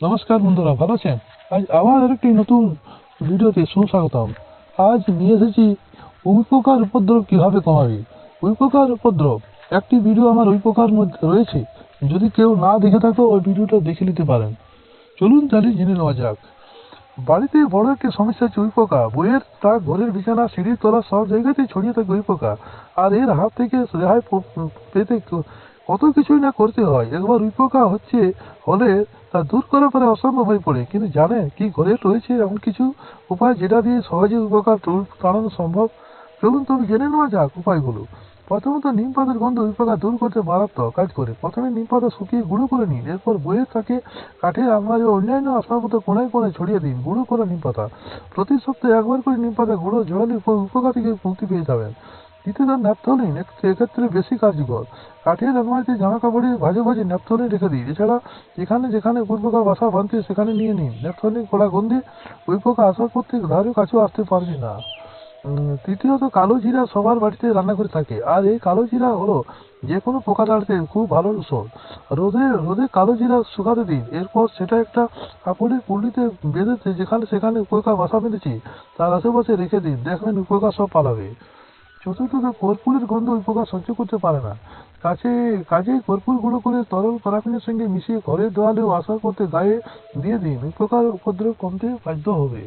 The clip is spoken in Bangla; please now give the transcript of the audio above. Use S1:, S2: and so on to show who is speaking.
S1: নমস্কার বন্ধুরা, ভালো আছেন? আজ আবার আরেকটি নতুন ভিডিওতে সুস্বাগতম। আজ নিয়ে এসেছি উইপোকার উপদ্রব কীভাবে কমাবে? উইপোকার উপদ্রব, একটি ভিডিও আমার উইপোকার মধ্যে রয়েছে। যদি কেউ না দেখে থাকো, ওই ভিডিওটা দেখে নিতে পারেন। চলুন তাহলে জেনে নেওয়া যাক। বাড়িতে বড় একটি সমস্যা হচ্ছে উইপোকা বইয়ের তার ঘরের বিছানা, সিঁড়ির তলা সব জায়গাতেই ছড়িয়ে থাকে উইপোকা আর এর হাত থেকে রেহাই পেতে কত কিছুই না করতে হয়, একবার উইপোকা হচ্ছে, হলে তা দূর করা পরে অসম্ভব হয়ে পড়ে। কিন্তু জানে কি ঘরে রয়েছে এমন কিছু উপায় যেটা দিয়ে সহজে উইপোকা দূর- তাড়ানো সম্ভব? চলুন তবে জেনে নেওয়া যাক উপায়গুলো। প্রথমত, নিম পাতার গন্ধ উইপোকা দূর করতে মারাত্মক কাজ করে। প্রথমে নিম পাতা শুকিয়ে গুঁড়ো করে নিন। এরপর বইয়ের তাকে কাঠের আলমারি অন্যান্য আসবাবপত্র কোনায় কোনায় ছড়িয়ে দিন। গুঁড়ো করা নিম পাতা। প্রতি সপ্তাহে একবার করে নিম পাতা গুঁড়ো জড়ালে উপকার থেকে মুক্তি পেয়ে যাবেন। দ্বিতীয়ত ন্যাপথলিন এক্ষেত্রে বেশি কার্যকর। কাঠের আলমারিতে জামা কাপড়ে ভাজে ভাজে ন্যাপথলিন রেখে দিই। এছাড়া যেখানে যেখানে উইপোকা বাসা বাঁধতে সেখানে নিয়ে নিন ন্যাপথলিন খোলা গন্ধে উইপোকা আসার পর থেকে ধারে কাছেও আসতে পারবে না। তৃতীয়ত, কালো জিরা সবার বাড়িতে রান্না করে থাকে। আর এই কালো জিরা হলো যে কোনো পোকা তাড়াতে খুব ভালো ওষুধ রোদে রোদে কালো জিরা শুকাতে দিন। এরপর সেটা একটা কাপড়ের পুলিতে বেঁধেতে যেখানে সেখানে পোকা বাসা বেঁধেছে, তার আশেপাশে রেখে দিন। দেখবেন পোকা সব পালাবে। চতুর্থত কর্পূরের গন্ধ ওই পোকা সহ্য করতে পারে না। কাছে, কাজে কর্পূর গুঁড়ো করে তরল পারাফিনের সঙ্গে মিশিয়ে ঘরের দেওয়ালে ও করতে গায়ে দিয়ে দিন। ওই পোকার উপদ্রব কমতে বাধ্য হবে।